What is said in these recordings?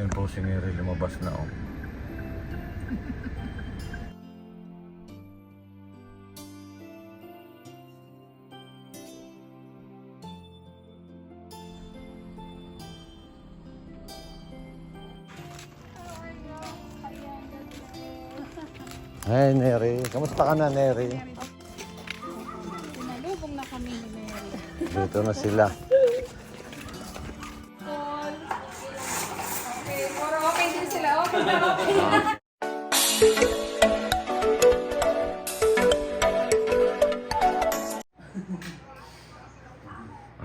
Ayun po si Mary, lumabas na oh. Hey, Neri. Kamusta ka na, Neri? Sinalubong na kami ni Mary. Dito na sila.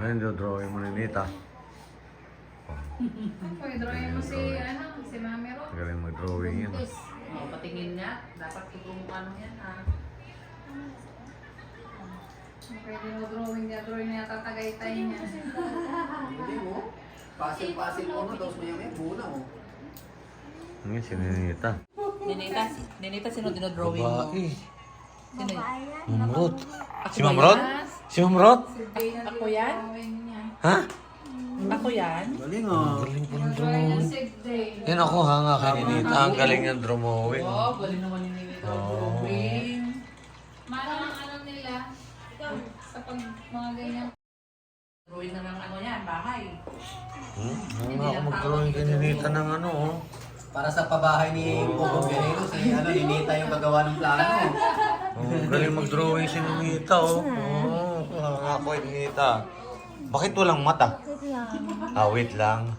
Ayun, drawing mo ni Nita. Okay, drawing mo si, ano, si Mami Ro. Galing mag-drawing yan. Patingin niya. Dapat tutulong ano yan ha. Pwede mo drawing niya, drawing niya tatagaytay niya. Hindi mo. Pasil-pasil mo na, tapos maya maya muna mo. Ngayon, si Nita. Ninita, Ninita, sino dinodrawing mo? Babae. Sino yun? Mamrot. Si Mamrot? Si? Si Dana Ako yan? Ha? Ako yan? Galing ah. Galing po ng Drawing. Yan ako hanga kay Ninita. Ang galing ng drawing. Wow, galing naman ni Ninita ang drawing. Mana ang ano nila, sa pag mga ganyan. Drawing na ng ano yan, bahay. Hmm? Hanga ako mag-drawing kay Ninita ng ano oh. Para sa pabahay ni Bogong Guerrero, si ano, ninita yung gagawa ng plano. Oh, galing mag-drawing si Ninita oh. Oh, ako kay Ninita. Bakit walang mata? Ah, wait lang.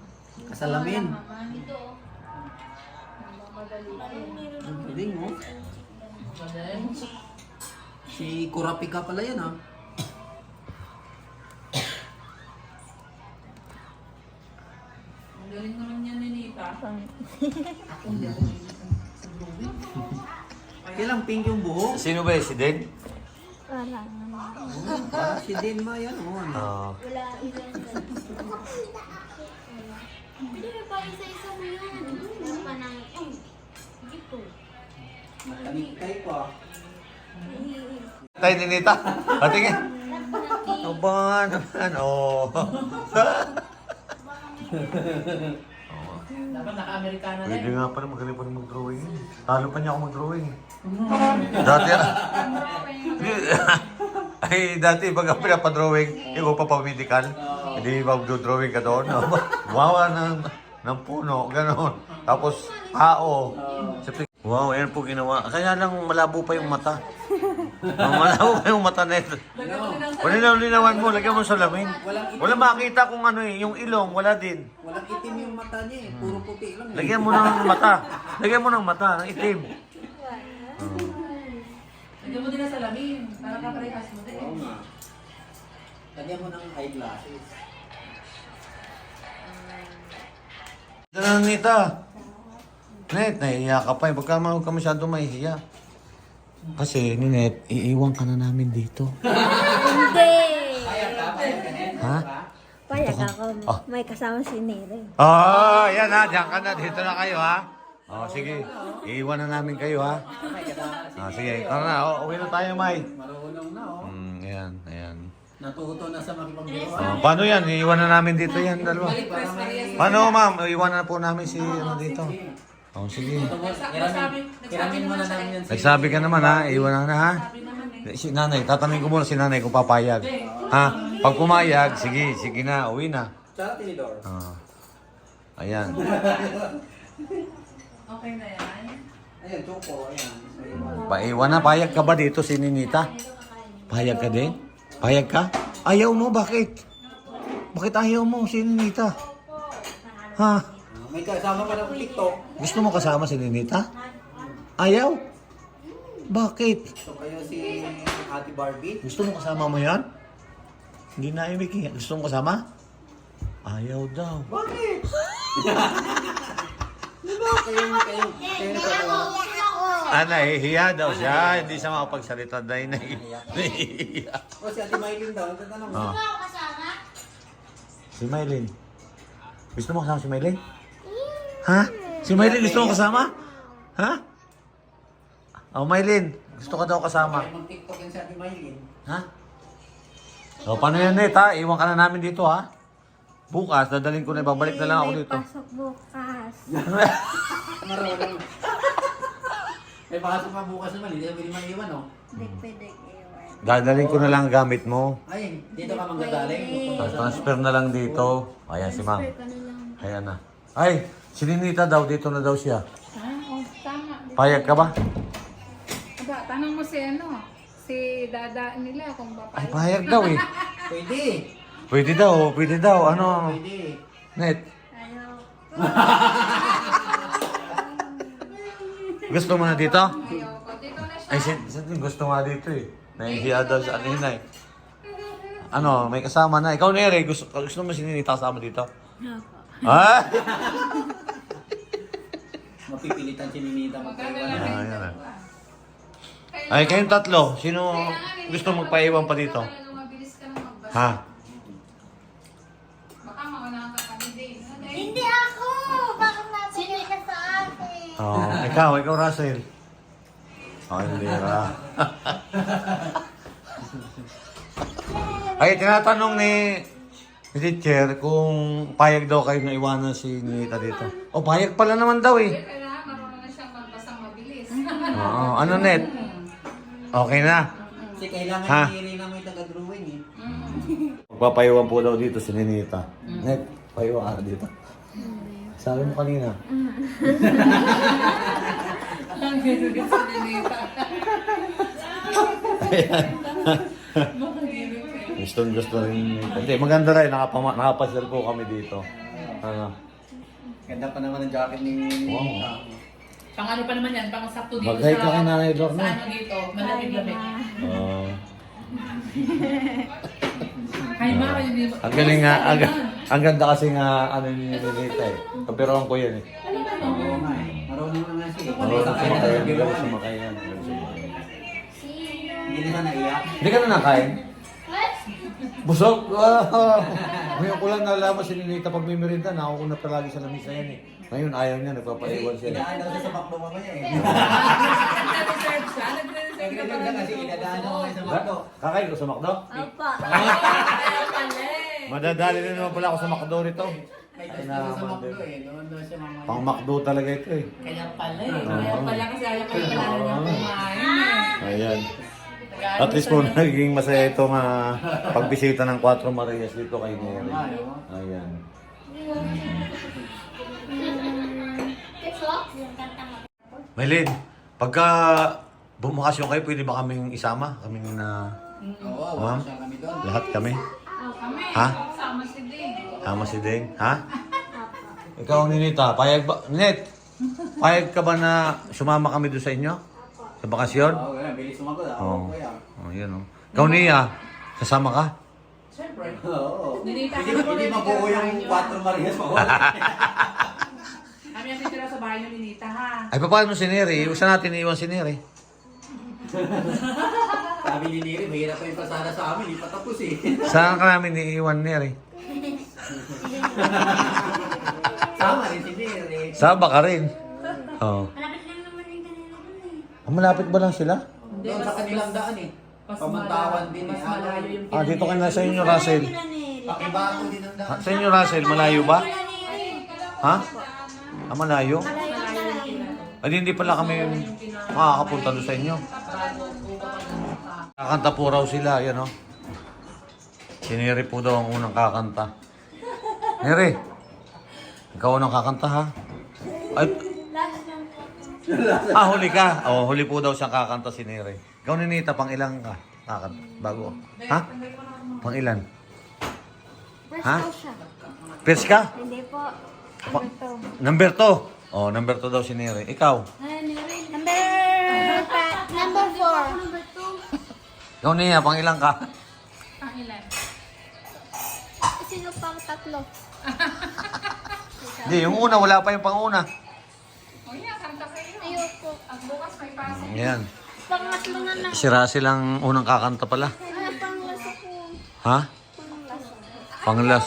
Kasalamin. Naman. Ang galing mo. Si Kurapika pala yan ah. Ang galing naman yan, Ninita. Ako hindi ako. Kailang pink yung buhok. Sino ba si Den? Parang si Denma yan oh. Ano? Ah. Hindi na pa isa-isa mo yun. Ano pa nang... Ay, hindi po. Matanikay ko ah. Tay Ninita. Patingin. Aba naman, oh. Dapat naka-Amerikana na Pwede eh. nga pala magaling pa rin mag-drawing. yun. Talo pa niya ako mag-drawing. dati, ay, dati pag pinapadrawing, ikaw pa pa-medical. Hindi mag-drawing ka doon. Wawa ng, ng puno, gano'n. Tapos, tao. Wow, yan po ginawa. Kaya lang malabo pa yung mata. Malabo pa yung mata na ito. Palinaw-linawan mo, lagyan mo sa lamin. Wala makita kung ano eh, yung ilong, wala din. Walang itim yung mata niya eh. Puro puti lang eh. Lagyan mo ng mata. Lagyan mo ng mata, ng itim. Lagyan mo din na salamin. Para kaparehas mo din. Oo nga. Lagyan mo ng eyeglasses. Ito na, Nita. Net, nahihiya ka pa. eh. Huwag ka, huwag ka masyado mahihiya. Kasi, Ninet, iiwan ka na namin dito. Hindi! Ha? Payag ako. Ah. May kasama si Nere. Oh, yan ha. Diyan ka na. Dito na kayo, ha? Oh, sige. Iiwan na namin kayo, ha? Ah, sige. Tara na. Oh, uwi na tayo, May. Marunong na oh. Hmm, ayan, ayan. Natuto na sa makipagbiro. Oh, paano yan? Iiwan na namin dito yan, dalawa. Paano, ma'am? Iiwan na po namin si, ano, dito. Oh, sige. Kiramin, kiramin mo na namin yan sa Nagsabi ka naman, ha? Iiwan na na, ha? Sabi naman eh. Si nanay, tatanungin ko muna si nanay kung papayag. Ha? Pag pumayag, sige, sige na, uwi na. Tsaka tinidor. Ah. Ayan. Okay na yan. Ayan, choco. Ayan. Paiwan na, payag ka ba dito si Ninita? Payag ka din? Payag ka? Ayaw mo, bakit? Bakit ayaw mo si Ninita? Ha? Ah, May kasama pa ng TikTok. Gusto mo kasama si Ninita? Ayaw? Bakit? So kayo si Ate Barbie. Gusto mo kasama mo yan? Hindi na ibig. Gusto mo kasama? Ayaw daw. Bakit? kayo, kayo, kayo nagkakawa? Ah, nahihiya daw siya. Hindi siya makapagsalita dahil nahihiya. Nahihiya. O si Ate Mylene daw, nagtatanong mo. Kasama? Si Maylin. Gusto mo kasama si Maylin? Ha? Si Maylin gusto mo kasama? Ha? Oh, Maylin. Gusto ka daw kasama. Mag-TikTok yan si Ate Mylene. Ha? So, paano yan, Net, ha? Iwan ka na namin dito, ha? Bukas, dadalhin ko na, babalik na lang ako May dito. pasok bukas. Marunong. May pasok pa bukas naman, hindi naman maiwan, oh. Hindi pwede iwan. Dadalhin ko na lang ang gamit mo. Ay, dito ka manggagaling. Transfer na lang dito. Ayan si ma'am. Ayan na. Ay, si Ninita daw, dito na daw siya. Ah, oh, tama. Payag ka ba? Aba, tanong mo si ano, si dada nila kung Ay, papayag. payag daw eh. Pwede. Pwede daw, pwede daw. Ano? Pwede. Net, Ayaw. gusto mo na dito? Ayoko. Dito na siya. Ay, si, si, gusto nga dito eh. Nahihiya daw sa ano yun eh. Ano, may kasama na. Ikaw, Nere, gusto, gusto mo si Ninita kasama dito? Ah! Mapipilitan si Ninita magpaiwan. yung yan dalawa. Ay, kayong tatlo. Sino gusto magpaiwan pa dito? talaga mabilis ka na magbasa. Ha? Baka maunahan ka kami din. Ano, dahil- Hindi ako! Bakit nabigay ka sa Oo. ikaw, ikaw, Russell. Oh, hindi ka. Ay, tinatanong ni ni teacher kung payag daw kayo na iwanan si Nita dito. O, payag pala naman daw eh. Kailangan marunong na siyang magbasang mabilis. Oo. Ano, Net? Okay na. Kasi kailangan Ha? ni Irina may taga-drawing eh. Magpapaiwan po daw dito si Ninita. Net, paiwan ka dito. Sabi mo kanina. Ang gano'n sa Ninita. Gusto gusto rin. Hindi, maganda rin. Nakapama, nakapasyal po kami dito. Ano? Ganda pa naman ang jacket ni Ninita. Pang ano pa naman yan, pang sakto dito Bagay ka kay Nanay Lorna. Sa ano dito, malamig-lamig. Oo. Ay, Mara, hindi ba? Ang galing nga, ang, ang ganda kasi nga ano ni Ninita eh. Kapiroan ko yan eh. Oo nga eh. Marunong na nga siya eh. Marunong na sumakay yan. Marunong eh. sumakay yan. Hindi na siya naiyak. Hindi ka na nakain? Busog! Ah, Ngayon ko lang nalaman si Ninita pag may merinda, nakukuna palagi sa lamisa yan eh. Ngayon ayaw niya, nagpapaiwan siya. eh. Inaan daw siya sa baklo mamaya eh. Nag-reserve siya, nag-reserve ka Nagre-review na kasi inadaan ako kayo sa baklo. Kakain ko sa McDo? Opo. Kaya pala eh. Madadali na naman pala ako sa McDo rito. May sa baklo eh. Doon daw siya mamaya. Pang McDo talaga ito eh. Kaya pala eh. Kaya pala kasi ayaw kayo pala niya kumain eh. Ayan. At least po naging masaya itong uh, pagbisita ng Cuatro Marias dito kay Neri. Ayan. Maylin, pagka bumakasyon kayo, pwede ba kaming isama? Kaming na Oo, Ma'am? wala siya kami doon. lahat kami? Kami, Ha? sama si Ding. Tama si Deng, ha? Ikaw, Ninita, payag ba? Net, payag ka ba na sumama kami doon sa inyo? Sa bakasyon? Oo, wala. Bilis sumagot ah. Oo. Oo, kuya. Oh, yan oh. Ikaw, Nia, sasama ka? Siyempre. Oo. Ninita Hindi hindi mabuo yung sa Cuatro Marias mo. Bahay ni Ninita ha. Ay, paano si Neri? Usa natin iiwan si Neri. Sabi ni Neri, mahirap pa yung pasada sa amin. Hindi pa tapos eh. Saan ka namin iiwan, Neri? Sama rin si Neri. Saba ka rin. Oo. Malapit lang naman yung kanila dun eh. Oh. Malapit ba lang sila? Doon sa kanilang daan eh. Mas Pamantawan din Mas eh. malayo yung Ah, dito ka na sa inyo, Russell. Pakibago din ang daan. sa inyo, Russell, malayo ba? Ha? Ah, malayo? Ay, hindi pala kami makakapunta doon sa inyo. Kakanta po raw sila, yan o. Si Neri po daw ang unang kakanta. Neri, ikaw unang kakanta ha? Ay, ah, huli ka. Oh, huli po daw siyang kakanta si Neri. Ikaw Ninita, pang ilang ka? Kakanta, bago. Ha? Pang ilan? Ha? First ka? Hindi po. Pa-? Number 2. Oh, number 2 daw si Neri. Ikaw? Number... pa- Number four. Number two. Ikaw Nia, pang ilang ka? Sino pang tatlo? Hindi, yung una, wala pa yung pang-una. O yan, kanta kayo. Ayoko. Bukas may pasok. Yan. Pangatlo na lang. Si Russell ang unang kakanta pala. Ano panglas ako? Ha? Panglas. Panglas.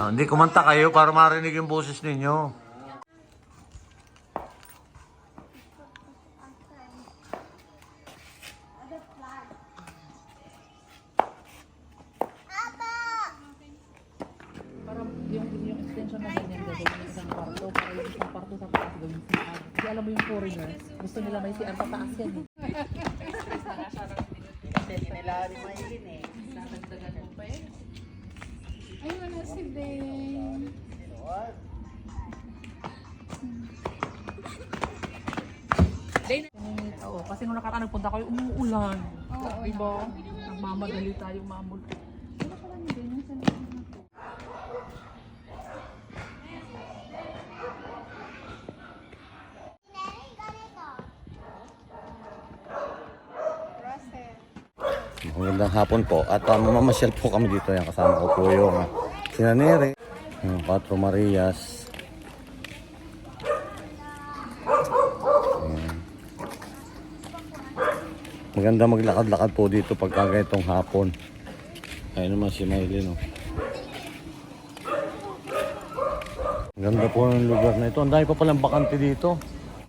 Ah, hindi, kumanta kayo para marinig yung boses ninyo. Kasi nung nakaraan nagpunta kayo, umuulan. Oo, diba? Nagmamadali tayong mamul. Magandang hapon po. At uh, mamamasyal po kami dito. Yan, kasama ko po yung uh, sinanere, yung Patro Marias. Maganda maglakad-lakad po dito pagka ganitong hapon. Ayun naman si Maylin. Oh. Ganda po ng lugar na ito. Ang dami pa palang bakante dito.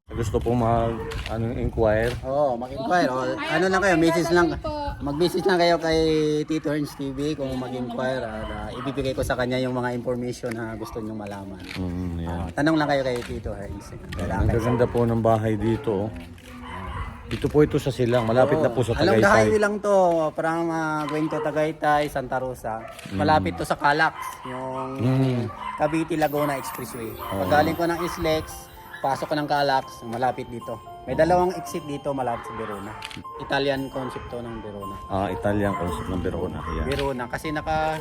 Gusto po mag ano, inquire. Oo, mag-inquire. O, ano lang kayo, message lang. Mag-message lang kayo kay Tito Ernst TV kung mag-inquire. At ah, ibibigay ko sa kanya yung mga information na gusto nyong malaman. Mm, yan. Ah, tanong lang kayo kay Tito Ernst. Ang gaganda po ng bahay dito. Oh. Dito po ito sa Silang. Malapit na po sa Along the highway Tagaytay. lang to, from uh, going to Tagaytay, Santa Rosa. Malapit to sa Calax, yung Mm. Cavite Laguna Expressway. Pag galing ko ng Islex, pasok ko ng Calax, malapit dito. May dalawang exit dito malapit sa Verona. Italian concept to ng Verona. Ah, Italian concept ng Verona. Yan. Verona kasi naka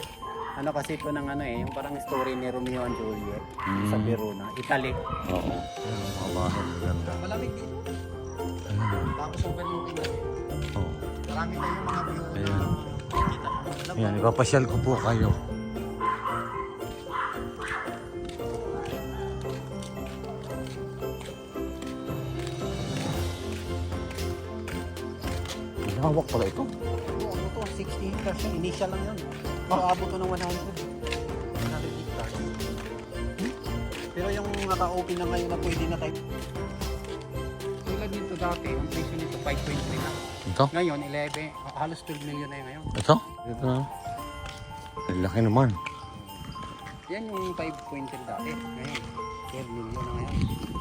ano kasi ito ng ano eh, yung parang story ni Romeo and Juliet sa Verona, Italy. Oo. Ayan, mga bahay. Ganda. Malamig dito. Tapos overlooking na. Oo. Marami tayong mga view. Ayan. Kita. Ayan, ipapasyal ko po kayo. Hawak pala ito. Oo, ano to, 60 hectares initial lang yun. Makaabot to ng 100. 100 hectares. Pero yung naka-open na ngayon na pwede na tayo. Dati, ang presyo nito 5.3 na. Ito? Ngayon, 11, halos 12 million na yun ngayon. Ito? Ito na. Ang laki naman. Yan yung 5.3 dati. Ngayon, 12 million na ngayon.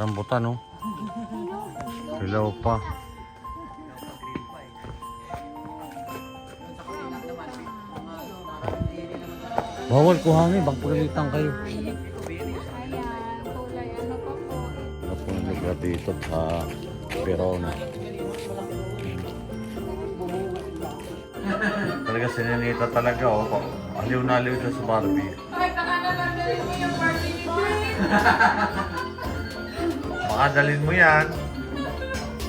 Rambutan, no? Hilaw pa. Bawal kuhanin, bang pagalitan kayo. Ang lugar dito sa Verona. talaga si Nenita talaga, oh. Aliw na aliw siya sa Barbie. Ay, baka naman dalhin mo yung party ni Dalhin mo yan.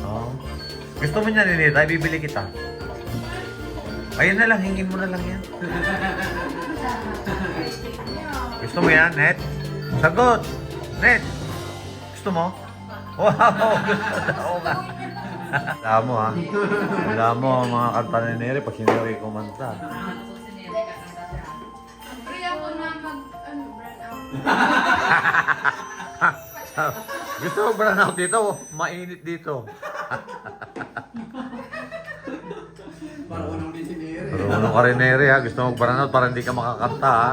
Oh. Gusto mo niya, Nenita? Ibibili kita. Ayun na lang, hingin mo na lang yan. Gusto mo yan, Net? Sagot! Net! Gusto mo? Wow! Gusto daw. Wala mo ha. Wala mo ang mga kanta ni Neri pag si Neri kumanta. Free ako na mag, ano, run out. Gusto mo ba na dito? Mainit dito. Marunong ka rin Neri ha. Gusto mo mag-burnout para hindi ka makakanta ha.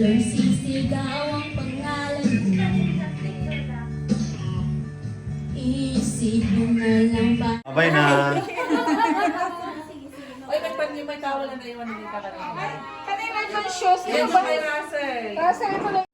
Tatakbuhan tayo'y sisigaw ang pangalan mo Isip mo na lang ba Abay na. Ay, may pan may tawal na naiwan hindi ka kanina. Kanina yung. Yan si May Russell. Russell,